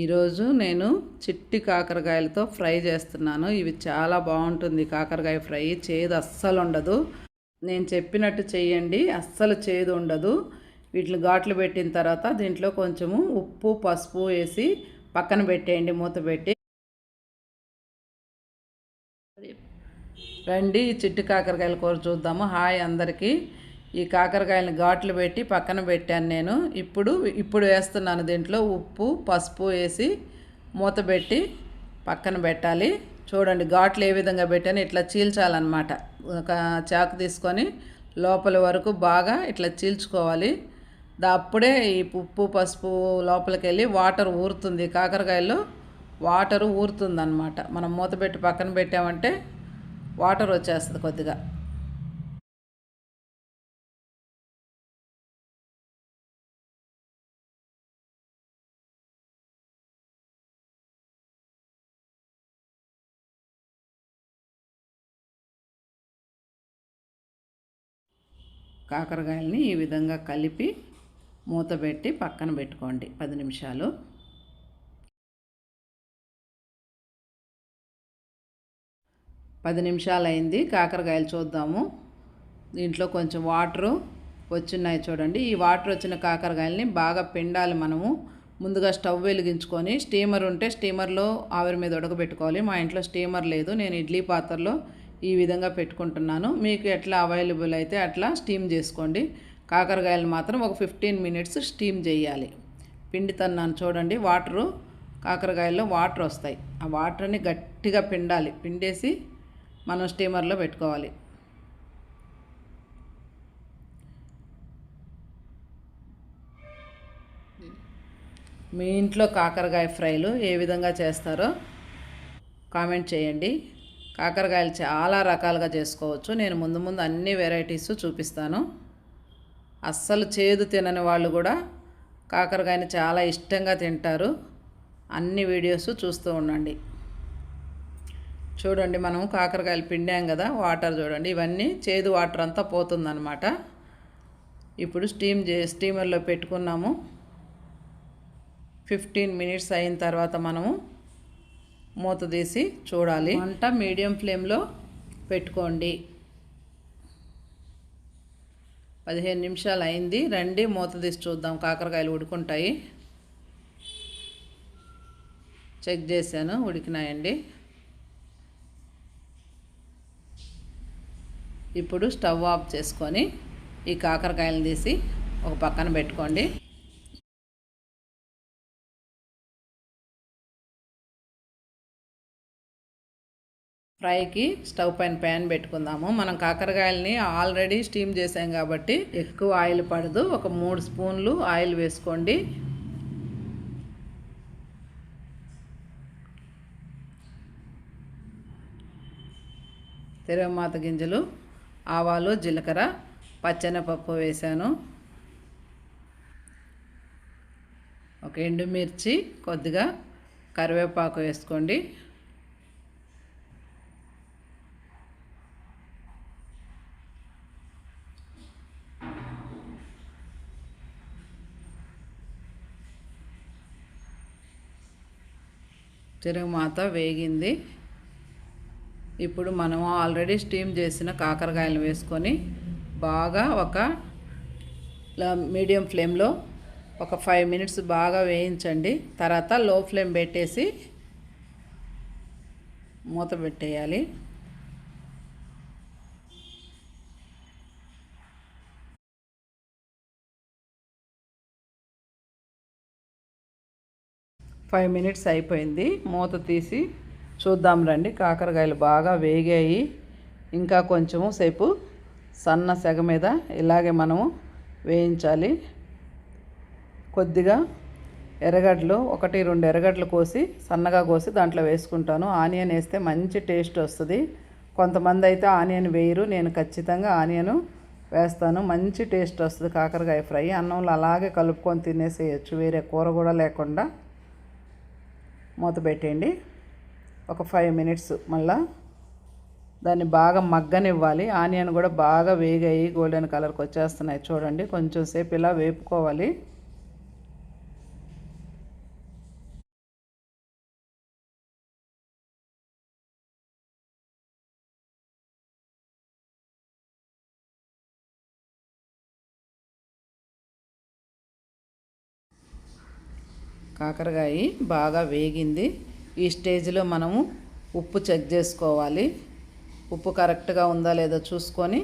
ఈరోజు నేను చిట్టి కాకరకాయలతో ఫ్రై చేస్తున్నాను. ఇవి చాలా బాగుంటుంది కాకరకాయ ఫ్రై. చేదు అస్సలు ఉండదు. నేను చెప్పినట్టు చేయండి. అస్సలు చేదు ఉండదు. వీటిని ఘాట్లు పెట్టిన తర్వాత దీంట్లో కొంచెము ఉప్పు పసుపు వేసి పక్కన పెట్టేయండి మూత పెట్టి. రండి చిట్టి కాకరకాయల కూర చూద్దాము. హాయ్ అందరికీ. ఈ కాకరకాయలను ఘాట్లు పెట్టి పక్కన పెట్టాను నేను. ఇప్పుడు ఇప్పుడు వేస్తున్నాను దీంట్లో ఉప్పు పసుపు వేసి మూత పెట్టి పక్కన పెట్టాలి. చూడండి ఘాట్లు ఏ విధంగా పెట్టాను ఇట్లా చీల్చాలన్నమాట. ఒక చాకు తీసుకొని లోపల వరకు బాగా ఇట్లా చీల్చుకోవాలి. అప్పుడే ఈ ఉప్పు పసుపు లోపలికి వెళ్ళి వాటర్ ఊరుతుంది. కాకరకాయలు వాటర్ ఊరుతుంది అనమాట మనం మూత పెట్టి పక్కన పెట్టామంటే వాటర్ వచ్చేస్తుంది కొద్దిగా. కాకరకాయలని ఈ విధంగా కలిపి మూత పెట్టి పక్కన పెట్టుకోండి. పది నిమిషాలు. పది నిమిషాలు అయింది కాకరకాయలు చూద్దాము. దీంట్లో కొంచెం వాటరు వచ్చినాయి చూడండి. ఈ వాటర్ వచ్చిన కాకరకాయలని బాగా పిండాలి మనము. ముందుగా స్టవ్ వెలిగించుకొని స్టీమర్ ఉంటే స్టీమర్లో ఆవిరి మీద ఉడకబెట్టుకోవాలి. మా ఇంట్లో స్టీమర్ లేదు. నేను ఇడ్లీ పాత్రలో ఈ విధంగా పెట్టుకుంటున్నాను. మీకు ఎట్లా అవైలబుల్ అయితే అట్లా స్టీమ్ చేసుకోండి. కాకరకాయలు మాత్రం ఒక ఫిఫ్టీన్ మినిట్స్ స్టీమ్ చేయాలి. పిండి తన్నాను చూడండి వాటరు కాకరకాయల్లో వాటర్ వస్తాయి. ఆ వాటర్ని గట్టిగా పిండాలి. పిండేసి మనం స్టీమర్లో పెట్టుకోవాలి. మీ ఇంట్లో కాకరకాయ ఫ్రైలు ఏ విధంగా చేస్తారో కామెంట్ చేయండి. కాకరకాయలు చాలా రకాలుగా చేసుకోవచ్చు. నేను ముందు ముందు అన్ని వెరైటీస్ చూపిస్తాను. అస్సలు చేదు తినని వాళ్ళు కూడా కాకరకాయని చాలా ఇష్టంగా తింటారు. అన్ని వీడియోస్ చూస్తూ ఉండండి. చూడండి మనం కాకరకాయలు పిండాం కదా వాటర్ చూడండి. ఇవన్నీ చేదు వాటర్ అంతా పోతుందన్నమాట. ఇప్పుడు స్టీమ్ చే స్టీమర్లో పెట్టుకున్నాము. ఫిఫ్టీన్ మినిట్స్ అయిన తర్వాత మనము మూత తీసి చూడాలి. వంట మీడియం ఫ్లేమ్లో పెట్టుకోండి. పదిహేను నిమిషాలు అయింది. రండి మూత తీసి చూద్దాం. కాకరకాయలు ఉడుకుంటాయి. చెక్ చేశాను ఉడికినాయండి. ఇప్పుడు స్టవ్ ఆఫ్ చేసుకొని ఈ కాకరకాయలు తీసి ఒక పక్కన పెట్టుకోండి. ఫ్రైకి స్టవ్ పైన ప్యాన్ పెట్టుకుందాము. మనం కాకరకాయలని ఆల్రెడీ స్టీమ్ చేసాం కాబట్టి ఎక్కువ ఆయిల్ పడదు. ఒక మూడు స్పూన్లు ఆయిల్ వేసుకోండి. తిరగమాత గింజలు ఆవాలు జీలకర్ర పచ్చెనపప్పు వేసాను. ఒక ఎండుమిర్చి కొద్దిగా కరివేపాకు వేసుకోండి. తిరుగుమాత వేగింది. ఇప్పుడు మనం ఆల్రెడీ స్టీమ్ చేసిన కాకరకాయలు వేసుకొని బాగా ఒక మీడియం ఫ్లేమ్లో ఒక ఫైవ్ మినిట్స్ బాగా వేయించండి. తర్వాత లో ఫ్లేమ్ పెట్టేసి మూత పెట్టేయాలి. ఫైవ్ మినిట్స్ అయిపోయింది. మూత తీసి చూద్దాం రండి. కాకరకాయలు బాగా వేగాయి. ఇంకా కొంచెము సేపు సన్న సెగ మీద ఇలాగే మనము వేయించాలి. కొద్దిగా ఎర్రగడ్డలు ఒకటి రెండు ఎర్రగడ్డలు కోసి సన్నగా కోసి దాంట్లో వేసుకుంటాను. ఆనియన్ వేస్తే మంచి టేస్ట్ వస్తుంది. కొంతమంది అయితే ఆనియన్ వేయరు. నేను ఖచ్చితంగా ఆనియన్ వేస్తాను. మంచి టేస్ట్ వస్తుంది కాకరకాయ ఫ్రై. అన్నంలో అలాగే కలుపుకొని తినేసేయచ్చు. వేరే కూర కూడా లేకుండా. మూత పెట్టేయండి. ఒక ఫైవ్ మినిట్స్ మళ్ళా. దాన్ని బాగా మగ్గనివ్వాలి. ఆనియన్ కూడా బాగా వేగాయి. గోల్డెన్ కలర్కి వచ్చేస్తున్నాయి. చూడండి. కొంచెం సేపు ఇలా వేపుకోవాలి. కాకరకాయ బాగా వేగింది. ఈ స్టేజ్లో మనము ఉప్పు చెక్ చేసుకోవాలి. ఉప్పు కరెక్ట్గా ఉందా లేదో చూసుకొని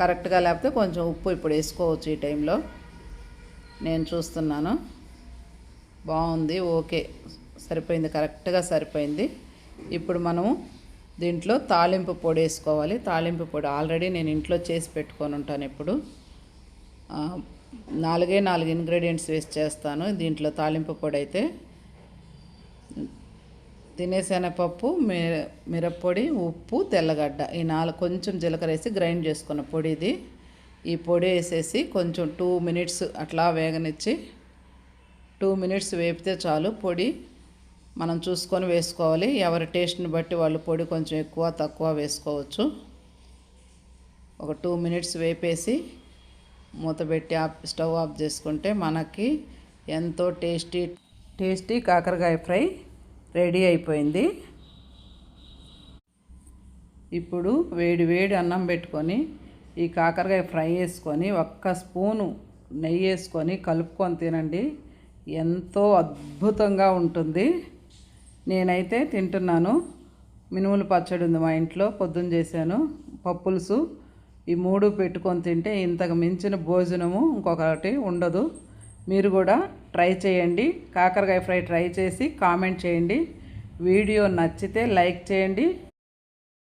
కరెక్ట్గా లేకపోతే కొంచెం ఉప్పు ఇప్పుడు వేసుకోవచ్చు ఈ టైంలో. నేను చూస్తున్నాను. బాగుంది ఓకే. సరిపోయింది కరెక్ట్గా సరిపోయింది. ఇప్పుడు మనము దీంట్లో తాలింపు పొడి వేసుకోవాలి. తాలింపు పొడి ఆల్రెడీ నేను ఇంట్లో చేసి పెట్టుకొని ఉంటాను ఇప్పుడు. నాలుగే నాలుగు ఇంగ్రీడియంట్స్ వేసి చేస్తాను. దీంట్లో తాలింపు పొడి అయితే తినేశనగపప్పు మి మిరప్పొడి ఉప్పు తెల్లగడ్డ ఈ నాలుగు కొంచెం జీలకర్ర వేసి గ్రైండ్ చేసుకున్న పొడి ఇది ఈ పొడి వేసేసి కొంచెం టూ మినిట్స్ అట్లా వేగనిచ్చి టూ మినిట్స్ వేపితే చాలు పొడి మనం చూసుకొని వేసుకోవాలి. ఎవరి టేస్ట్ని బట్టి వాళ్ళు పొడి కొంచెం ఎక్కువ తక్కువ వేసుకోవచ్చు. ఒక టూ మినిట్స్ వేపేసి మూతబెట్టి ఆఫ్ స్టవ్ ఆఫ్ చేసుకుంటే మనకి ఎంతో టేస్టీ టేస్టీ కాకరకాయ ఫ్రై రెడీ అయిపోయింది. ఇప్పుడు వేడి వేడి అన్నం పెట్టుకొని ఈ కాకరకాయ ఫ్రై వేసుకొని ఒక్క స్పూను నెయ్యి వేసుకొని కలుపుకొని తినండి. ఎంతో అద్భుతంగా ఉంటుంది. నేనైతే తింటున్నాను. మినుములు పచ్చడి ఉంది మా ఇంట్లో పొద్దున్న చేశాను. పప్పులుసు ఈ మూడు పెట్టుకొని తింటే ఇంతకు మించిన భోజనము ఇంకొకటి ఉండదు. మీరు కూడా ట్రై చేయండి. కాకరకాయ ఫ్రై ట్రై చేసి కామెంట్ చేయండి. వీడియో నచ్చితే లైక్ చేయండి.